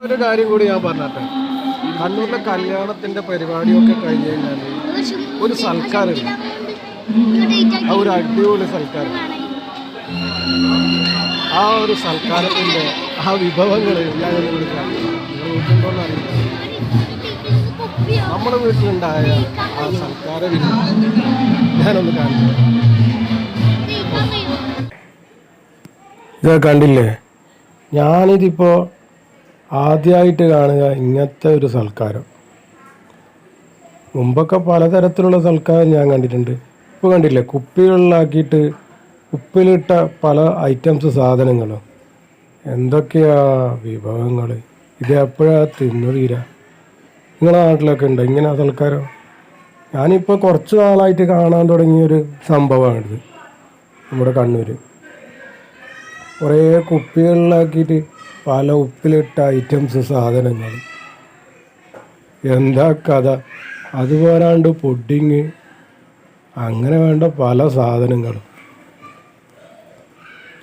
ഒരു കാര്യം കൂടി ഞാൻ പറഞ്ഞട്ടെ. കണ്ണൂരിലെ കല്യാണത്തിന്റെ പരിപാടിയൊക്കെ കഴിഞ്ഞ് കഴിഞ്ഞാൽ ഒരു സൽക്കാരം. ആ ഒരു അടിപൊളി സൽക്കാരം. ആ ഒരു സൽക്കാരത്തിന്റെ ആ വിഭവങ്ങൾ ഞാൻ നമ്മുടെ വീട്ടിലുണ്ടായ ആ സൽക്കാര ഞാനൊന്ന് കാണിച്ചു ഇത് കണ്ടില്ലേ? ഞാനിതിപ്പോൾ ആദ്യമായിട്ട് കാണുക ഇങ്ങനത്തെ ഒരു സൽക്കാരം. മുമ്പൊക്കെ പലതരത്തിലുള്ള സൽക്കാരം ഞാൻ കണ്ടിട്ടുണ്ട്. ഇപ്പോൾ കണ്ടില്ലേ കുപ്പികളിലാക്കിയിട്ട് ഉപ്പിലിട്ട പല ഐറ്റംസ് സാധനങ്ങളും. എന്തൊക്കെയാ വിഭവങ്ങൾ ഇത് എപ്പോഴാ തിന്നു തീരാ? നിങ്ങളുടെ നാട്ടിലൊക്കെ ഉണ്ട് ഇങ്ങനെ സൽക്കാരം? ഞാനിപ്പോൾ കുറച്ച് നാളായിട്ട് കാണാൻ തുടങ്ങിയൊരു സംഭവമാണിത് നമ്മുടെ കണ്ണൂർ കുറേ കുപ്പികളിലാക്കിയിട്ട് പല ഉപ്പിലിട്ട ഐറ്റംസ് സാധനങ്ങൾ എന്താ കഥ? അത് പോരാണ്ട് പുഡിങ്. അങ്ങനെ വേണ്ട പല സാധനങ്ങളും.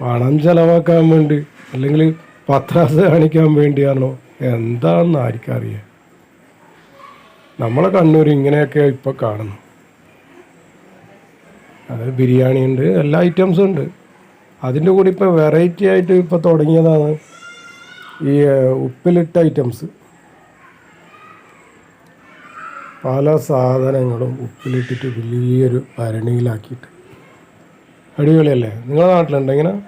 പണം ചെലവാക്കാൻ വേണ്ടി അല്ലെങ്കിൽ പത്രാസ് കാണിക്കാൻ വേണ്ടിയാണോ? എന്താണെന്ന് ആർക്കറിയാം. നമ്മളെ കണ്ണൂർ ഇങ്ങനെയൊക്കെ ഇപ്പോൾ കാണുന്നു. അത് ബിരിയാണി ഉണ്ട് എല്ലാ ഐറ്റംസും ഉണ്ട്. അതിന്റെ കൂടി ഇപ്പോൾ വെറൈറ്റി ആയിട്ട് ഇപ്പോൾ തുടങ്ങിയതാണ്. ഈ ഉപ്പിലിട്ട ഐറ്റംസ്. പല സാധനങ്ങളും ഉപ്പിലിട്ടിട്ട് വലിയൊരു ഭരണിയിലാക്കിയിട്ട്. അടിപൊളിയല്ലേ? നിങ്ങളുടെ നാട്ടിലുണ്ടോ